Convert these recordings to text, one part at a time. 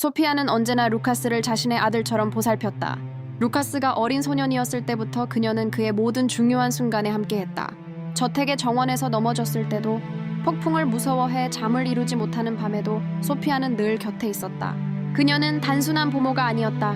소피아는 언제나 루카스를 자신의 아들처럼 보살폈다. 루카스가 어린 소년이었을 때부터 그녀는 그의 모든 중요한 순간에 함께했다. 저택의 정원에서 넘어졌을 때도 폭풍을 무서워해 잠을 이루지 못하는 밤에도 소피아는 늘 곁에 있었다. 그녀는 단순한 부모가 아니었다.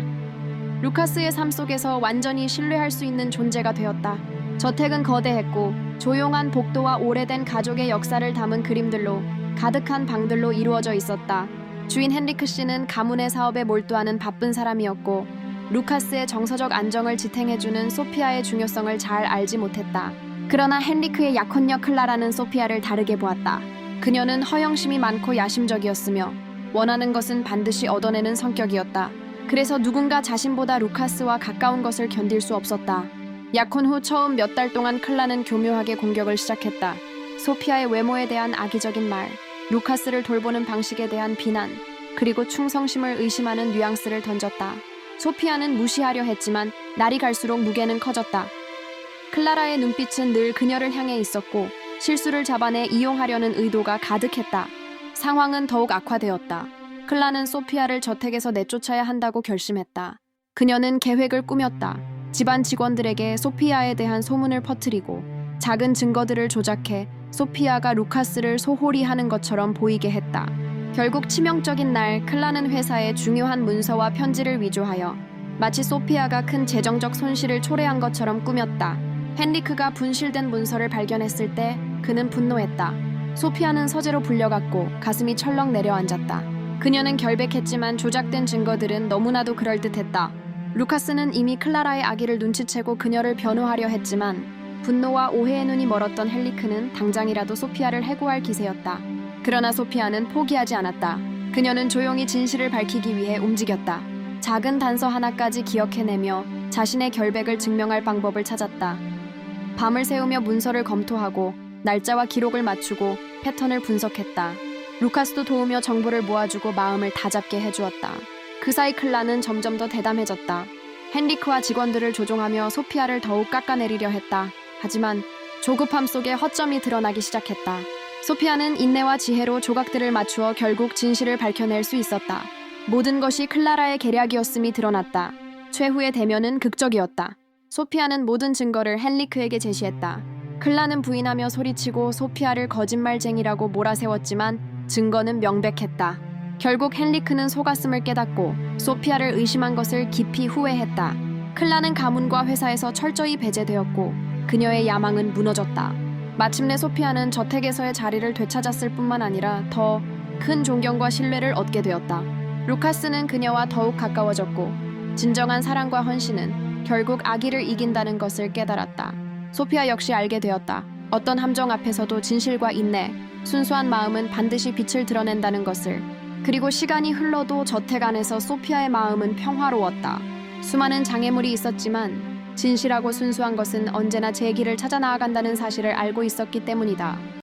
루카스의 삶 속에서 완전히 신뢰할 수 있는 존재가 되었다. 저택은 거대했고 조용한 복도와 오래된 가족의 역사를 담은 그림들로 가득한 방들로 이루어져 있었다. 주인 헨리크 씨는 가문의 사업에 몰두하는 바쁜 사람이었고 루카스의 정서적 안정을 지탱해주는 소피아의 중요성을 잘 알지 못했다. 그러나 헨리크의 약혼녀 클라라는 소피아를 다르게 보았다. 그녀는 허영심이 많고 야심적이었으며 원하는 것은 반드시 얻어내는 성격이었다. 그래서 누군가 자신보다 루카스와 가까운 것을 견딜 수 없었다. 약혼 후 처음 몇 달 동안 클라는 교묘하게 공격을 시작했다. 소피아의 외모에 대한 악의적인 말, 루카스를 돌보는 방식에 대한 비난, 그리고 충성심을 의심하는 뉘앙스를 던졌다. 소피아는 무시하려 했지만 날이 갈수록 무게는 커졌다. 클라라의 눈빛은 늘 그녀를 향해 있었고 실수를 잡아내 이용하려는 의도가 가득했다. 상황은 더욱 악화되었다. 클라는 소피아를 저택에서 내쫓아야 한다고 결심했다. 그녀는 계획을 꾸몄다. 집안 직원들에게 소피아에 대한 소문을 퍼뜨리고 작은 증거들을 조작해 소피아가 루카스를 소홀히 하는 것처럼 보이게 했다. 결국 치명적인 날 클라는 회사에 중요한 문서와 편지를 위조하여 마치 소피아가 큰 재정적 손실을 초래한 것처럼 꾸몄다. 헨리크가 분실된 문서를 발견했을 때 그는 분노했다. 소피아는 서재로 불려갔고 가슴이 철렁 내려앉았다. 그녀는 결백했지만 조작된 증거들은 너무나도 그럴듯했다. 루카스는 이미 클라라의 아기를 눈치채고 그녀를 변호하려 했지만 분노와 오해의 눈이 멀었던 헨리크는 당장이라도 소피아를 해고할 기세였다. 그러나 소피아는 포기하지 않았다. 그녀는 조용히 진실을 밝히기 위해 움직였다. 작은 단서 하나까지 기억해내며 자신의 결백을 증명할 방법을 찾았다. 밤을 새우며 문서를 검토하고 날짜와 기록을 맞추고 패턴을 분석했다. 루카스도 도우며 정보를 모아주고 마음을 다잡게 해주었다. 그 사이 클라는 점점 더 대담해졌다. 헨리크와 직원들을 조종하며 소피아를 더욱 깎아내리려 했다. 하지만 조급함 속에 허점이 드러나기 시작했다. 소피아는 인내와 지혜로 조각들을 맞추어 결국 진실을 밝혀낼 수 있었다. 모든 것이 클라라의 계략이었음이 드러났다. 최후의 대면은 극적이었다. 소피아는 모든 증거를 헨리크에게 제시했다. 클라는 부인하며 소리치고 소피아를 거짓말쟁이라고 몰아세웠지만 증거는 명백했다. 결국 헨리크는 속았음을 깨닫고 소피아를 의심한 것을 깊이 후회했다. 클라는 가문과 회사에서 철저히 배제되었고 그녀의 야망은 무너졌다. 마침내 소피아는 저택에서의 자리를 되찾았을 뿐만 아니라 더 큰 존경과 신뢰를 얻게 되었다. 루카스는 그녀와 더욱 가까워졌고 진정한 사랑과 헌신은 결국 아기를 이긴다는 것을 깨달았다. 소피아 역시 알게 되었다. 어떤 함정 앞에서도 진실과 인내, 순수한 마음은 반드시 빛을 드러낸다는 것을. 그리고 시간이 흘러도 저택 안에서 소피아의 마음은 평화로웠다. 수많은 장애물이 있었지만 진실하고 순수한 것은 언제나 제 길을 찾아 나아간다는 사실을 알고 있었기 때문이다.